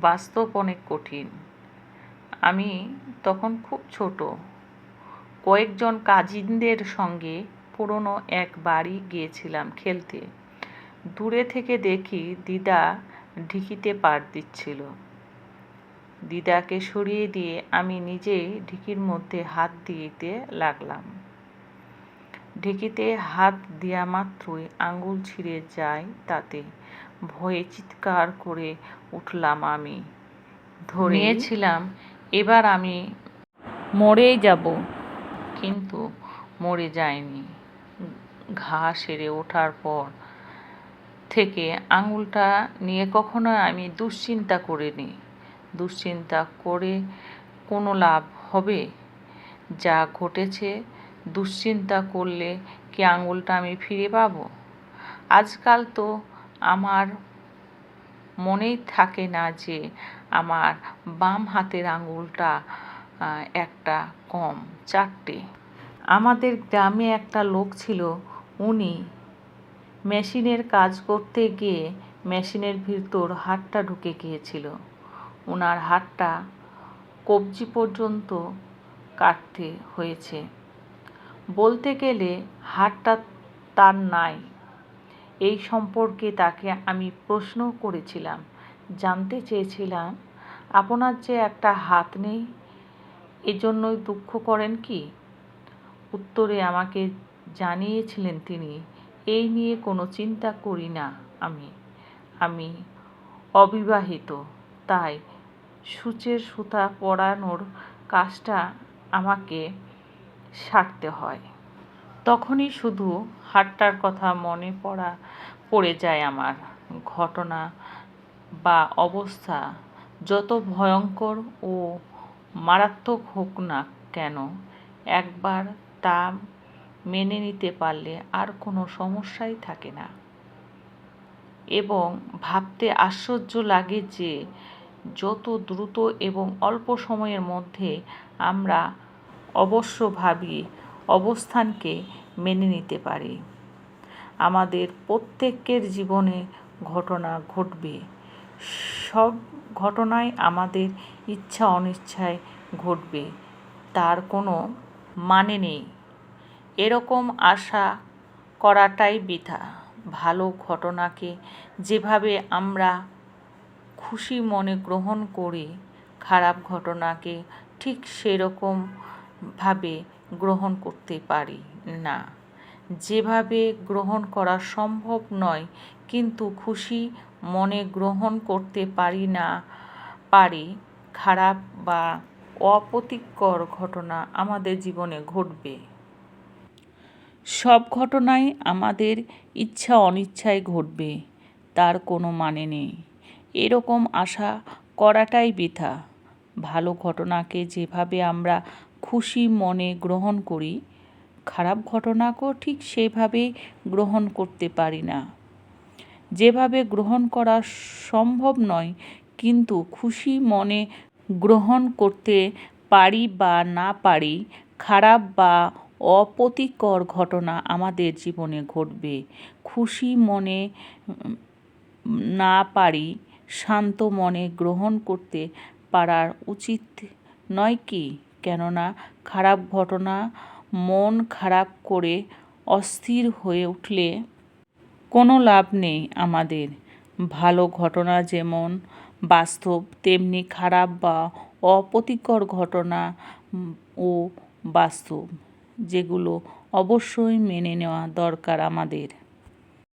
বাস্তব অনেক কঠিন। আমি তখন খুব ছোট। কয়েকজন কাজিনদের সঙ্গে পুরনো এক বাড়ি গিয়েছিলাম খেলতে। দূরে থেকে দেখি দিদা ঢিকিতে পাড় দিচ্ছিল। দিদাকে সরিয়ে দিয়ে আমি নিজেই ঢিকির মধ্যে হাত দিতে লাগলাম। ঢিকিতে হাত দেওয়া মাত্রই আঙুল ছিঁড়ে যায় তাতে। ভয়ে চিৎকার করে উঠলাম আমি। ধরে নিয়েছিলাম। এবার আমি মরেই যাব। কিন্তু মরে যায়নি ঘা সেরে ওঠার পর থেকে আঙুলটা নিয়ে কখনো আমি দুশ্চিন্তা করিনি। দুশ্চিন্তা করে কোনো লাভ হবে? যা ঘটেছে দুশ্চিন্তা করলে কি আঙুলটা আমি ফিরে পাবো? আজকাল তো আমার মনেই থাকে না যে আমার বাম হাতের আঙুলটা একটা কম, চারটে। আমাদের গ্রামে একটা লোক ছিল, উনি মেশিনের কাজ করতে গিয়ে মেশিনের ভিতর হাতটা ঢুকে গিয়েছিল। ওনার হাতটা কবজি পর্যন্ত কাটতে হয়েছে। বলতে গেলে হাতটা তার নাই। এই সম্পর্কে তাকে আমি প্রশ্ন করেছিলাম। জানতে চেয়েছিলাম, আপনার যে একটা হাত নেই, এজন্যই দুঃখ করেন কি? উত্তরে আমাকে জানিয়েছিলেন তিনি, এই নিয়ে কোনো চিন্তা করি না আমি। আমি অবিবাহিত। তাই সূচের সুতা পরানোর কাজটা আমাকে সারতে হয়। তখনই শুধু হাটটার কথা মনে পড়া, পড়ে যায় আমার ঘটনা বা অবস্থা। যত ভয়ঙ্কর ও মারাত্মক হোক না কেন, একবার তা মেনে নিতে পারলে আর কোনো সমস্যাই থাকে না। এবং ভাবতে আশ্চর্য লাগে যে, যত দ্রুত এবং অল্প সময়ের মধ্যে আমরা অবশ্যভাবী অবস্থানকে মেনে নিতে পারি। আমাদের প্রত্যেকের জীবনে ঘটনা ঘটবে। সব ঘটনাই আমাদের ইচ্ছা অনিচ্ছায় ঘটবে, তার কোনো মানে নেই। এরকম আশা করাটাই বৃথা। ভালো ঘটনাকে যেভাবে আমরা খুশি মনে গ্রহণ করি, খারাপ ঘটনাকে ঠিক সেরকমভাবে গ্রহণ করতে পারি না। যেভাবে গ্রহণ করা সম্ভব নয়, কিন্তু খুশি মনে গ্রহণ করতে পারি না, পারি খারাপ বা অপ্রতিকর ঘটনা আমাদের জীবনে ঘটবে। সব ঘটনাই আমাদের ইচ্ছা অনিচ্ছায় ঘটবে, তার কোনো মানে নেই। এরকম আশা করাটাই বৃথা। ভালো ঘটনাকে যেভাবে আমরা খুশি মনে গ্রহণ করি, খারাপ ঘটনাকেও ঠিক সেভাবেই গ্রহণ করতে পারি না। যেভাবে গ্রহণ করা সম্ভব নয়, কিন্তু খুশি মনে গ্রহণ করতে পারি বা না পারি, খারাপ বা অপ্রতিকর ঘটনা আমাদের জীবনে ঘটবে। খুশি মনে না পারি, শান্ত মনে গ্রহণ করতে পারার উচিত নয় কি? কেননা খারাপ ঘটনা, মন খারাপ করে অস্থির হয়ে উঠলে কোনো লাভ নেই আমাদের। ভালো ঘটনা যেমন বাস্তব, তেমনি খারাপ বা অপ্রতিকর ঘটনা ও বাস্তব, যেগুলো অবশ্যই মেনে নেওয়া দরকার আমাদের।